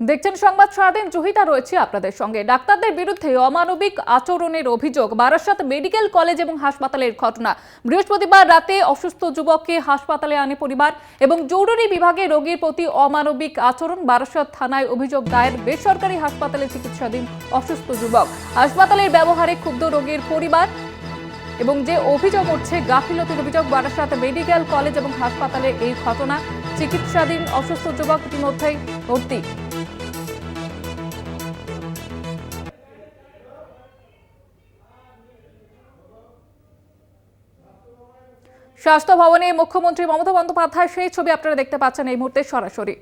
দেখছেন সংবাদ সারাদিন, জহিতা রয়েছে আপনাদের সঙ্গে। ডাক্তারদের বিরুদ্ধে অমানবিক আচরণের অভিযোগ, বারাসাত মেডিকেল কলেজ এবং হাসপাতালের ঘটনা। বৃহস্পতিবার রাতে অসুস্থ যুবককে হাসপাতালে আনে পরিবার এবং জরুরি বিভাগে রোগীর প্রতি অমানবিক আচরণ, বারাসাত থানায় অভিযোগ দায়ের বেসরকারি হাসপাতালে চিকিৎসাধীন অসুস্থ যুবক। হাসপাতালের ব্যবহারে ক্ষুব্ধ রোগীর পরিবার এবং যে অভিযোগ উঠছে, গাফিলতির অভিযোগ, বারাসাত মেডিকেল কলেজ এবং হাসপাতালে এই ঘটনা। চিকিৎসাধীন অসুস্থ যুবক ইতিমধ্যেই ভর্তি। স্বাস্থ্য ভবনে মুখ্যমন্ত্রী মমতা বন্দ্যোপাধ্যায় সেই ছবি আপনারা দেখতে পাচ্ছেন এই মুহূর্তে সরাসরি।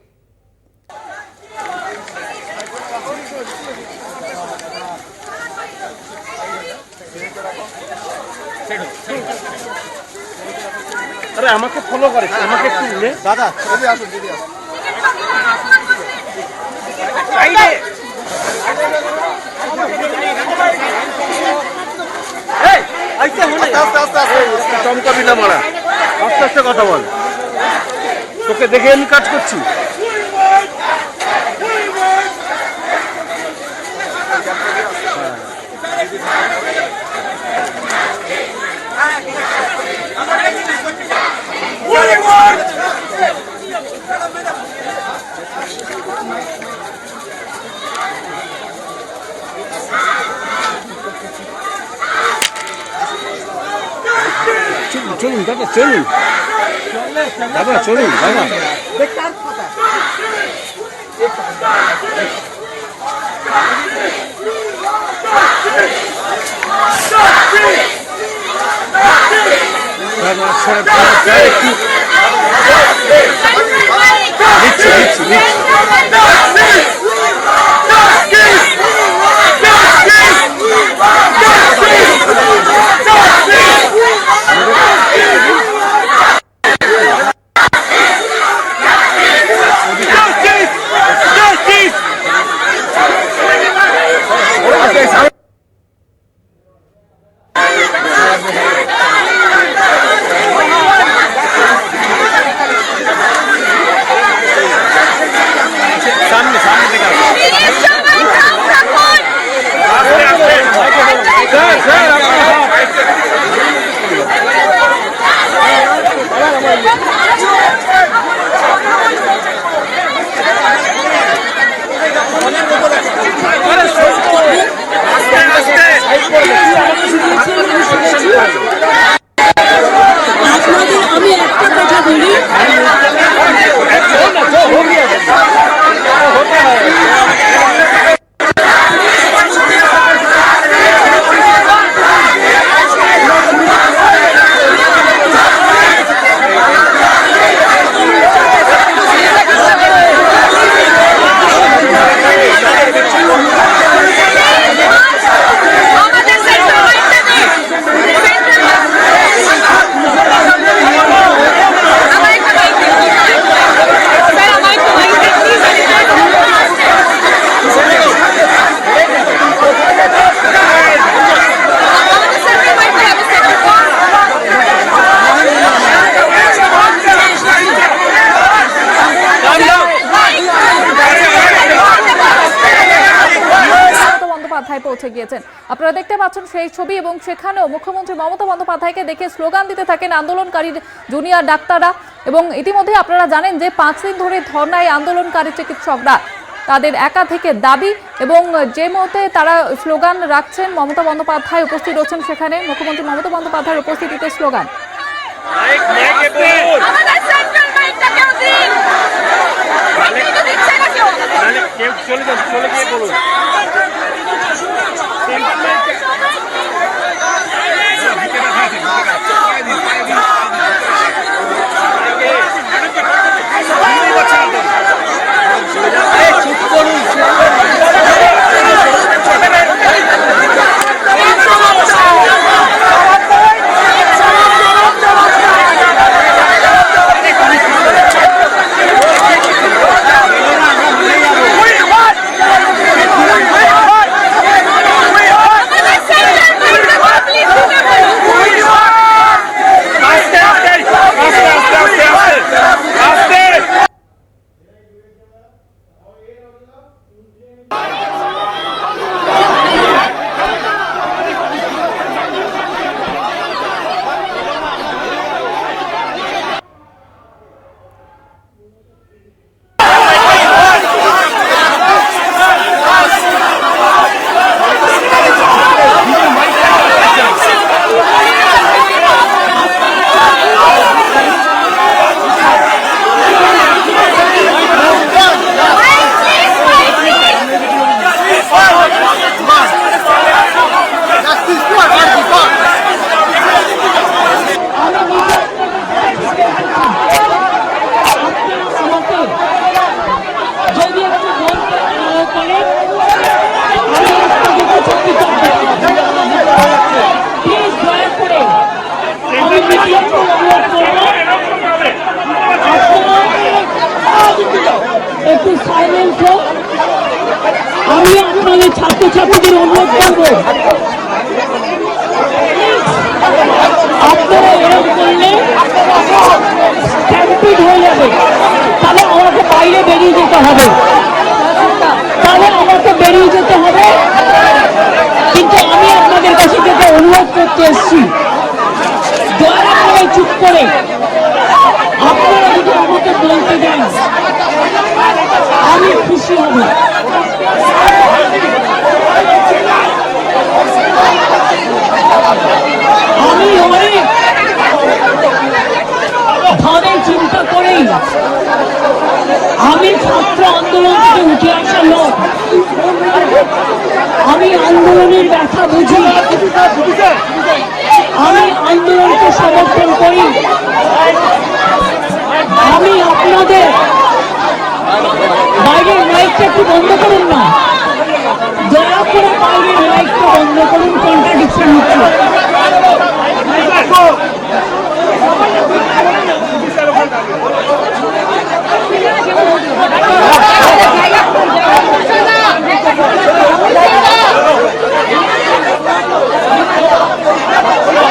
আরে আমাকে ফলো করে আমাকে একটু দাদা দিদি আসুন দিদি আসুন সাইডে এই আইতে হলে আস্তে আস্তে আস্তে আস্তে চমকাবি না মারা। আস্তে আস্তে কথা বল। তোকে দেখে আমি কাজ করছি চলুন চলুন। দাদা চলুন দাদা। নিচ্ছি নিচ্ছি নিচ্ছি। পৌঁছে গিয়েছেন আপনারা দেখতে পাচ্ছেন সেই ছবি এবং সেখানেও মুখ্যমন্ত্রী মমতা বন্দ্যোপাধ্যায়কে দেখে স্লোগান দিতে থাকেন আন্দোলনকারী জুনিয়র ডাক্তাররা এবং ইতিমধ্যে আপনারা জানেন যে পাঁচ দিন ধরে ধর্নায় আন্দোলনকারী চিকিৎসকরা তাদের একা থেকে দাবি এবং যে মুহূর্তে তারা স্লোগান রাখছেন মমতা বন্দ্যোপাধ্যায় উপস্থিত রয়েছেন সেখানে মুখ্যমন্ত্রী মমতা বন্দ্যোপাধ্যায়ের উপস্থিতিতে স্লোগান আমাদের সেন্টার মাইন্ডটা কেউ দিন কিন্তু দিচ্ছে না কেউ চলে যান চলে গিয়ে বলুন। চুপ করুন We want বলুন তো আমি আপনাদের ছাত্রছাত্রীদের অনুরোধ করব আপনারা এরকম করলে স্ট্যাম্পিড হয়ে যাবে তাহলে আমাকে বাইরে বেরিয়ে যেতে হবে। তাহলে আমাকে বেরিয়ে যেতে হবে। কিন্তু আমি আপনাদের কাছে থেকে অনুরোধ করতে এসেছি, দয়া করে চুপ করে আপনারা যদি আমাকে বলতে দেন আমি খুশি হব। আমি অনেক ভাবে চিন্তা করেই আমি ছাত্র আন্দোলন থেকে উঠে আসা লোক। আমি আন্দোলনের ব্যথা বুঝি। আমি আন্দোলনকে সমর্থন করি। আমি আপনাদের বাইরের মাইকটা একটু বন্ধ করুন না। দয়া করে বাইরের মাইকটা বন্ধ করুন কন্ট্রাডিকশন হচ্ছে?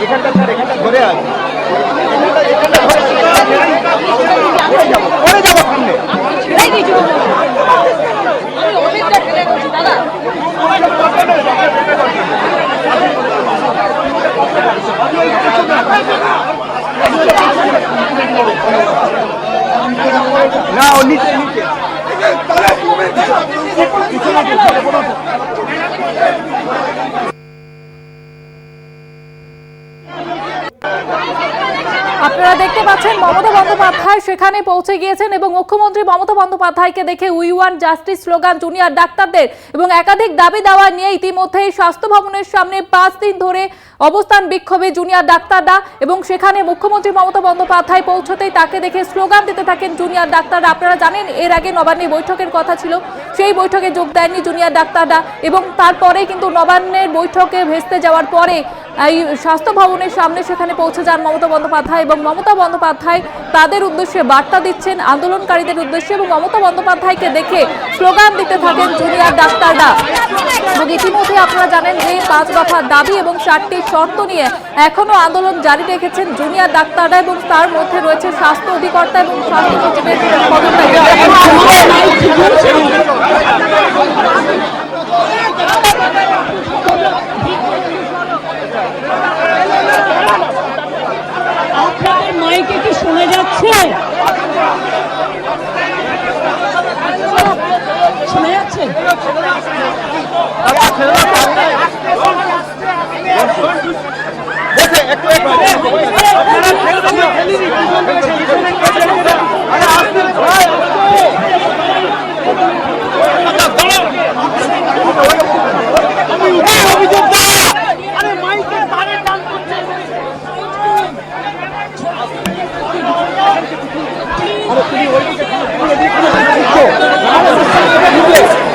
এখানটা স্যার এখানটা ধরে আছে না ও নিচে নিচে। Thank you. আপনারা দেখতে পাচ্ছেন মমতা বন্দ্যোপাধ্যায় সেখানে পৌঁছে গিয়েছেন এবং মুখ্যমন্ত্রী মমতা বন্দ্যোপাধ্যায়কে দেখে we want justice slogan, junior ডাক্তারদের এবং একাধিক দাবি দাওয়া নিয়ে ইতিমধ্যেই স্বাস্থ্য ভবনের সামনে পাঁচ দিন ধরে অবস্থান বিক্ষোভে জুনিয়র ডাক্তাররা এবং সেখানে মুখ্যমন্ত্রী মমতা বন্দ্যোপাধ্যায় পৌঁছতেই তাকে দেখে স্লোগান দিতে থাকেন জুনিয়র ডাক্তাররা। আপনারা জানেন, এর আগে নবান্নে বৈঠকের কথা ছিল, সেই বৈঠকে যোগ দেননি জুনিয়র ডাক্তাররা এবং তারপরে কিন্তু নবান্নের বৈঠকে ভেস্তে যাওয়ার পরে এই স্বাস্থ্য ভবনের সামনে সেখানে পৌঁছে যান মমতা বন্দ্যোপাধ্যায় এবং মমতা বন্দ্যোপাধ্যায় তাদের উদ্দেশ্যে বার্তা দিচ্ছেন, আন্দোলনকারীদের উদ্দেশ্যে এবং মমতা বন্দ্যোপাধ্যায়কে দেখে স্লোগান দিতে থাকেন জুনিয়র ডাক্তাররা এবং ইতিমধ্যে আপনারা জানেন যে পাঁচ দফা দাবি এবং চারটি শর্ত নিয়ে এখনও আন্দোলন জারি রেখেছেন জুনিয়র ডাক্তাররা এবং তার মধ্যে রয়েছে স্বাস্থ্য অধিকর্তা এবং স্বাস্থ্য সচিবের পদত্যাগ। যাচ্ছে শোনা যাচ্ছে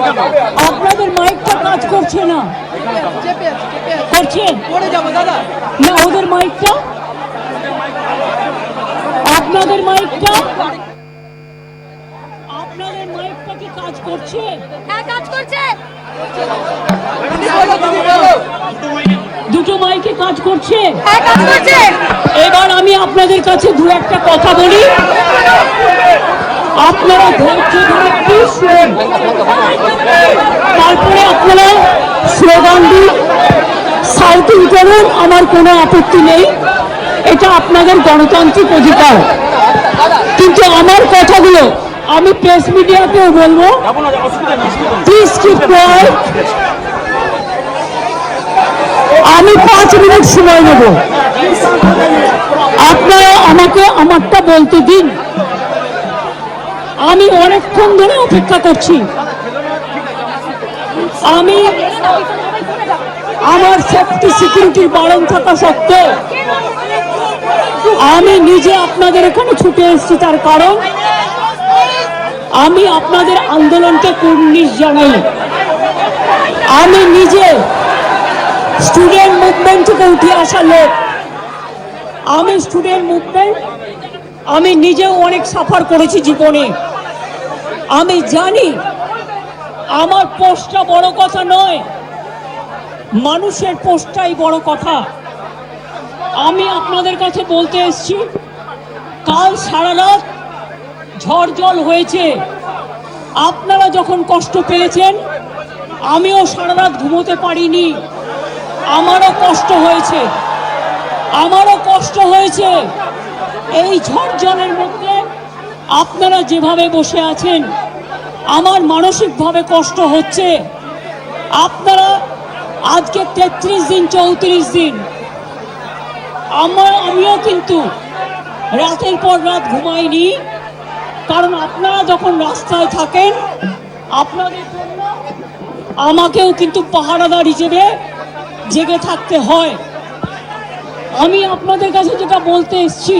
একটু মাইকটা কাজ করছে না। না ওদের মাইকটা? আপনাদের মাইকটা? আপনাদের মাইকটা কি কাজ করছে? হ্যাঁ কাজ করছে। দুটো মাইকে কাজ করছে? হ্যাঁ কাজ করছে। এবার আমি আপনাদের কাছে দু একটা কথা বলি। আপনারা ধৈর্য ধরে শুনুন। তারপরে আপনারা স্লোগান দিন সাউথিং করুন, আমার কোনো আপত্তি নেই। এটা আপনাদের গণতান্ত্রিক অধিকার। কিন্তু আমার কথাগুলো আমি প্রেস মিডিয়াকেও বলব। প্লিজ কিপ আমি পাঁচ মিনিট সময় নেব। আপনারা আমাকে আমারটা বলতে দিন। আমি অনেকক্ষণ ধরে অপেক্ষা করছি। আমি আমার সেফটি সিকিউরিটির বারণ থাকা সত্ত্বেও আমি নিজে আপনাদের এখানে ছুটে এসেছি তার কারণ আমি আপনাদের আন্দোলনকে কুর্নিশ জানাই। আমি নিজে স্টুডেন্ট মুভমেন্ট থেকে উঠে আসা লোক। আমি স্টুডেন্ট মুভমেন্ট আমি নিজেও অনেক সাফার করেছি জীবনে। আমি জানি, আমার পোস্টটা বড় কথা নয়। মানুষের পোস্টটাই বড় কথা। আমি আপনাদের কাছে বলতে এসেছি, কাল সারা রাত ঝড় জল হয়েছে। আপনারা যখন কষ্ট পেয়েছেন, আমিও সারা রাত ঘুমোতে পারিনি। আমারও কষ্ট হয়েছে। আমারও কষ্ট হয়েছে। এই ঝড় জলের মধ্যে আপনারা যেভাবে বসে আছেন, আমার মানসিকভাবে কষ্ট হচ্ছে। আপনারা আজকে তেত্রিশ দিন, চৌত্রিশ দিন আমার আমিও কিন্তু রাতের পর রাত ঘুমাইনি, কারণ আপনারা যখন রাস্তায় থাকেন, আপনাদের জন্য আমাকেও কিন্তু পাহারাদার হিসেবে জেগে থাকতে হয়। আমি আপনাদের কাছে যেটা বলতে এসছি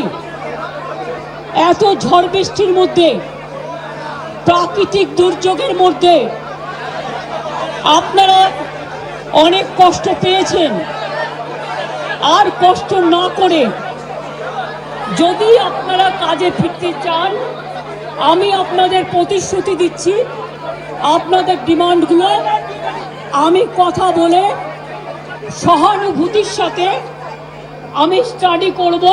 এত ঝড় বৃষ্টির মধ্যে, প্রাকৃতিক দুর্যোগের মধ্যে আপনারা অনেক কষ্ট পেয়েছেন। আর কষ্ট না করে যদি আপনারা কাজে ফিরতে চান, আমি আপনাদের প্রতিশ্রুতি দিচ্ছি, আপনাদের ডিমান্ডগুলো আমি কথা বলে সহানুভূতির সাথে আমি স্টাডি করব।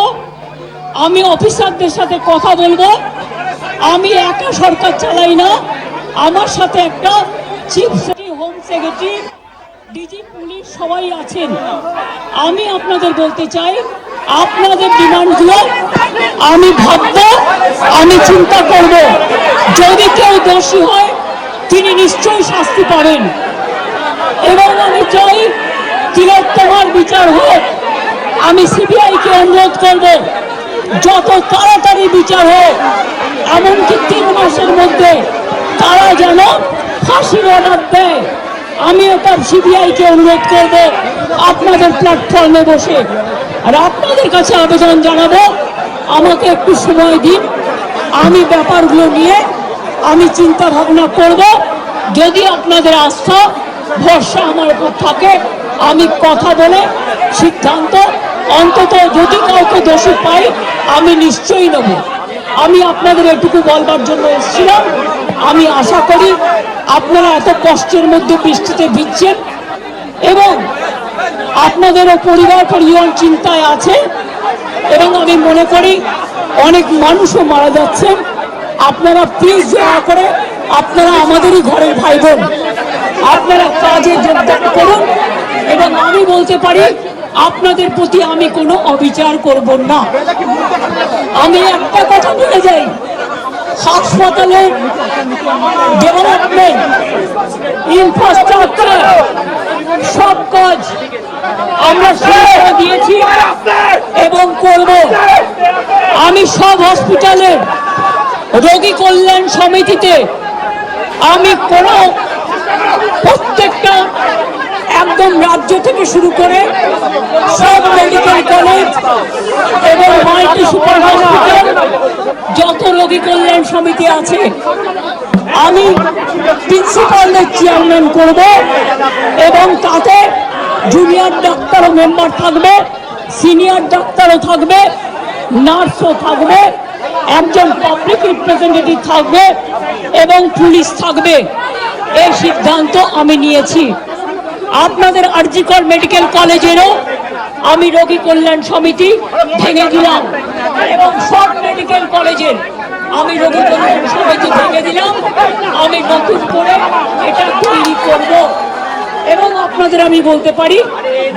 আমি অফিসারদের সাথে কথা বলব। আমি একা সরকার চালাই না। আমার সাথে একটা chief secretary, home secretary, DG police সবাই আছেন। আমি আপনাদের বলতে চাই, আপনাদের ডিমান্ডগুলো আমি ভাববো, আমি চিন্তা করব। যদি কেউ দোষী হয়, তিনি নিশ্চয়ই শাস্তি পাবেন। এবং আমি চাই, তিলোত্তমার বিচার হোক। আমি সিবিআইকে অনুরোধ করব। যত তাড়াতাড়ি বিচার হোক, এমনকি তিন মাসের মধ্যে তারা যেন ফাঁসির অর্ডার দেয় আমি এটা সিবিআইকে অনুরোধ করব, আপনাদের প্ল্যাটফর্মে বসে। আর আপনাদের কাছে আবেদন জানাব, আমাকে একটু সময় দিন, আমি ব্যাপারগুলো নিয়ে আমি চিন্তা ভাবনা করব। যদি আপনাদের আস্থা, ভরসা আমার উপর থাকে, আমি কথা বলে সিদ্ধান্ত অন্তত যদি কাউকে দোষী পাই, আমি নিশ্চয়ই নেব। আমি আপনাদের এটুকু বলবার জন্য এসেছিলাম। আমি আশা করি আপনারা এত কষ্টের মধ্যে বৃষ্টিতে ভিজছেন এবং আপনাদেরও পরিবার পরিজন চিন্তায় আছে এবং আমি মনে করি অনেক মানুষও মারা যাচ্ছেন। আপনারা প্লিজ দয়া করে আপনারা আমাদেরই ঘরের ভাই বোন, আপনারা কাজে যোগদান করুন। এবং আমি বলতে পারি আপনাদের প্রতি আমি কোনো অবিচার করব না। আমি একটা কথা বলে যাই। হাসপাতালের ডেভেলপমেন্ট, ইনফ্রাস্ট্রাকচার, সব কাজ আমরা করে দিয়েছি এবং করব। আমি সব হসপিটালের রোগী কল্যাণ সমিতিতে আমি কোনো প্রত্যেকটা একদম রাজ্য থেকে শুরু করে সব মেডিকেল কলেজ এবং মাল্টি সুপার হসপিটাল যত রোগী কল্যাণ সমিতি আছে, আমি প্রিন্সিপালদের চেয়ারম্যান করব এবং তাতে জুনিয়র ডাক্তারও মেম্বার থাকবে সিনিয়র ডাক্তারও থাকবে নার্সও থাকবে, একজন পাবলিক রিপ্রেজেন্টেটিভ থাকবে এবং পুলিশ থাকবে। এই সিদ্ধান্ত আমি নিয়েছি। আপনাদের আরজিকর মেডিকেল কলেজেরও আমি রোগী কল্যাণ সমিতি ভেঙে দিলাম এবং সব মেডিকেল কলেজের আমি রোগী কল্যাণ সমিতি ভেঙে দিলাম। আমি নতুন করে এটা তৈরি করব। এবং আপনাদের আমি বলতে পারি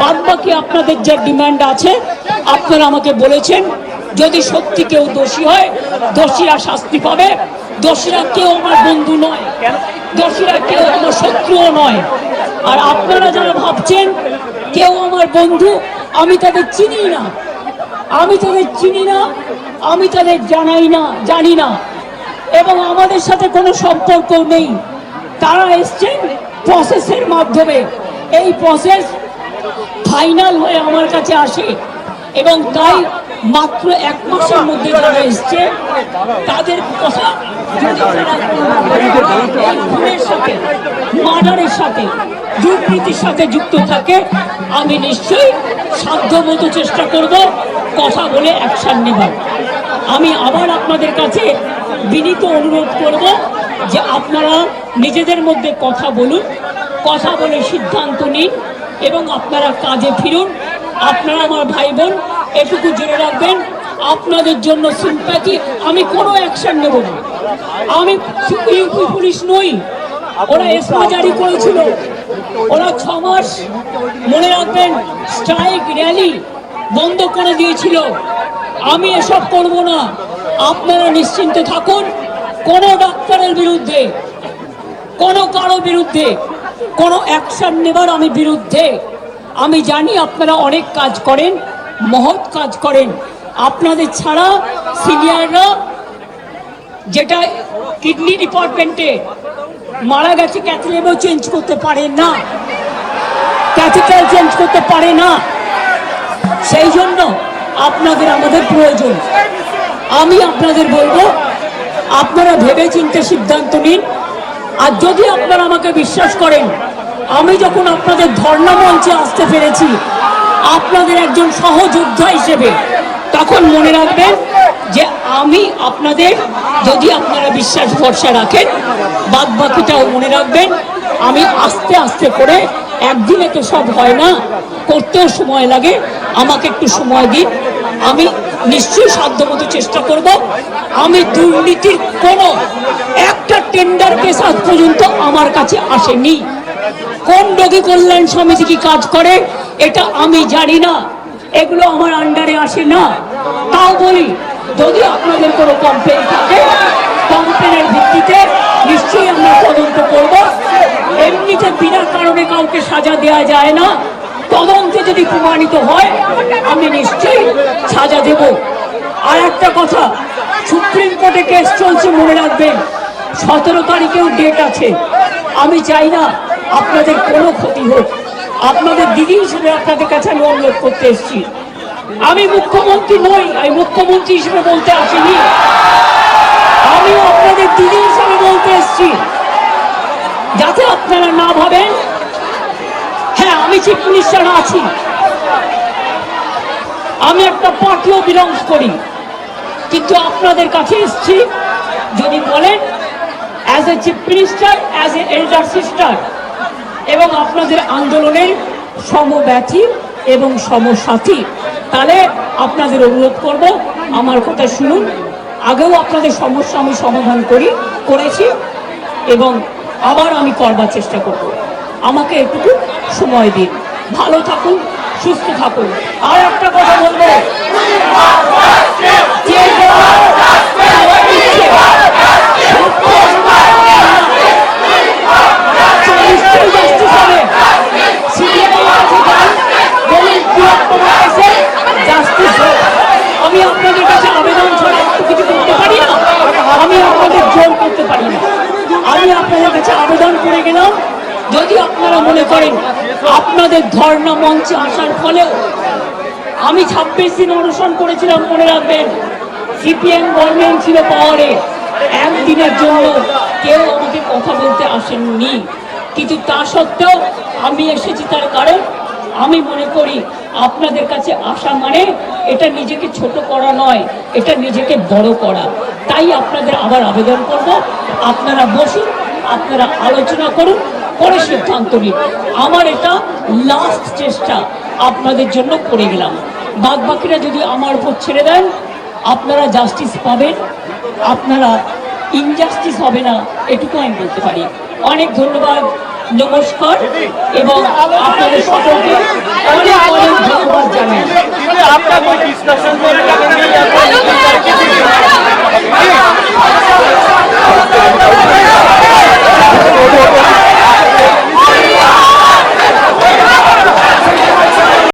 বাদ বাকি আপনাদের যে ডিমান্ড আছে, আপনারা আমাকে বলেছেন, যদি সত্যি কেউ দোষী হয়, দোষীরা শাস্তি পাবে। দোষীরা কেউ আমার বন্ধু নয়। দোষীরা কেউ আমার শত্রুও নয়। আর আপনারা যারা ভাবছেন কেউ আমার বন্ধু, আমি তাদের চিনি না। আমি তাদের চিনি না, আমি তাদের জানাই না, জানি না। এবং আমাদের সাথে কোনো সম্পর্ক নেই। তারা এসছেন প্রসেসের মাধ্যমে। এই প্রসেস ফাইনাল হয়ে আমার কাছে আসে। এবং তাই মাত্র এক মাসের মধ্যে যারা এসছে, তাদের কথা সাথে মার্ডারের সাথে, দুর্নীতির সাথে যুক্ত থাকে, আমি নিশ্চয়ই সাধ্যমতো চেষ্টা করব কথা বলে অ্যাকশন নেবার। আমি আবার আপনাদের কাছে বিনীত অনুরোধ করব যে আপনারা নিজেদের মধ্যে কথা বলুন, কথা বলে সিদ্ধান্ত নিন এবং আপনারা কাজে ফিরুন। আপনারা আমার ভাই বোন এটুকু জেনে রাখবেন, আপনাদের জন্য সিম্প্যাথি আমি কোনো অ্যাকশন নেব না। আমি ইউপি পুলিশ নই, ওরা এসমা জারি করেছিল। ওরা ছ মাস মনে রাখবেন স্ট্রাইক র্যালি বন্ধ করে দিয়েছিল। আমি এসব করব না। আপনারা নিশ্চিন্তে থাকুন, কোনো ডাক্তারের বিরুদ্ধে, কোনো কারও বিরুদ্ধে, কোনো অ্যাকশন নেবার আমি বিরুদ্ধে। আমি জানি আপনারা অনেক কাজ করেন মহৎ কাজ করেন। আপনাদের ছাড়া সিনিয়ররা যেটা কিডনি ডিপার্টমেন্টে মারা গেছে ক্যাথলেবও চেঞ্জ করতে পারে না। ক্যাথিটাল চেঞ্জ করতে পারে না। সেই জন্য আপনাদের আমাদের প্রয়োজন। আমি আপনাদের বলব, আপনারা ভেবে চিন্তে সিদ্ধান্ত নিন। আর যদি আপনারা আমাকে বিশ্বাস করেন, আমি যখন আপনাদের ধর্ণা মঞ্চে আসতে পেরেছি আপনাদের একজন সহযোদ্ধা হিসেবে তখন মনে রাখবেন যে আমি আপনাদের, যদি আপনারা বিশ্বাস ভরসা রাখেন বাদ বাকিটাও মনে রাখবেন, আমি আস্তে আস্তে করে, একদিনে তো সব হয় না, করতেও সময় লাগে, আমাকে একটু সময় দিন, আমি নিশ্চয়ই সাধ্যমতো চেষ্টা করব, আমি দুর্নীতির কোনো একটা টেন্ডার কেস আজ পর্যন্ত আমার কাছে আসেনি। কোন রোগী কল্যাণ সমিতি কি কাজ করে? এটা আমি জানি না। এগুলো আমার আন্ডারে আসে না। তাও বলি, যদি আপনাদের কোনো কমপ্লেন থাকে কমপ্লেনের ভিত্তিতে নিশ্চয়ই আমরা তদন্ত করব। এমনিতে বিনা কারণে কাউকে সাজা দেওয়া যায় না। তদন্তে যদি প্রমাণিত হয়, আমি নিশ্চয়ই সাজা দেব। আর একটা কথা, সুপ্রিম কোর্টে কেস চলছে, মনে রাখবেন। সতেরো তারিখেও ডেট আছে। আমি চাই না আপনাদের কোনো ক্ষতি হোক। আপনাদের দিদি হিসেবে আপনাদের কাছে আমি অনুরোধ করতে এসেছি। আমি মুখ্যমন্ত্রী নই, আমি মুখ্যমন্ত্রী হিসেবে বলতে আসিনি। আমি আপনাদের দিদি হিসেবে বলতে এসেছি। যাতে আপনারা না ভাবেন হ্যাঁ আমি চিফ মিনিস্টার আছি। আমি একটা পার্টিও বিলংস করি। কিন্তু আপনাদের কাছে এসেছি, যদি বলেন as a chief minister as a elder sister এবং আপনাদের আন্দোলনের সমব্যথী এবং সমসাথী। তাহলে আপনাদের অনুরোধ করব, আমার কথা শুনুন। আগেও আপনাদের সমস্যা আমি সমাধান করি, করেছি এবং আবার আমি করবার চেষ্টা করব। আমাকে একটু সময় দিন। ভালো থাকুন, সুস্থ থাকুন। আর একটা কথা বলব যে নিশ্চয়ই justice হবে। CBI এর কাছে যান, বলুন কি আপনারা এসে justice হোক। আমি আপনাদের কাছে আবেদন ছাড়া আর তো কিছু করতে পারি না আমি আপনাদের জোর করতে পারি না আমি আপনাদের কাছে আবেদন করে গেলাম যদি আপনারা মনে করেন আপনাদের ধর্ণা মঞ্চে আসার ফলেও আমি ছাব্বিশ দিন করেছিলাম, মনে রাখবেন। সিপিএম গভর্নমেন্ট ছিল পাওয়ারে। একদিনের জন্য কেউ আমাকে কথা বলতে আসেননি। কিন্তু তা সত্ত্বেও আমি এসেছি তার কারণ, আমি মনে করি আপনাদের কাছে আসা মানে এটা নিজেকে ছোট করা নয়, এটা নিজেকে বড় করা। তাই আপনাদের আবার আবেদন করব। আপনারা বসুন, আপনারা আলোচনা করুন, পরে সিদ্ধান্ত নিন। আমার এটা লাস্ট চেষ্টা, আপনাদের জন্য করে গেলাম। বাদ বাকিরা যদি আমার উপর ছেড়ে দেন, আপনারা জাস্টিস পাবেন, আপনারা ইনজাস্টিস হবে না, এটুকু আমি বলতে পারি। অনেক ধন্যবাদ, নমস্কার, এবং আপনাদের সকলকে অনেক অনেক ধন্যবাদ জানাই। আপনার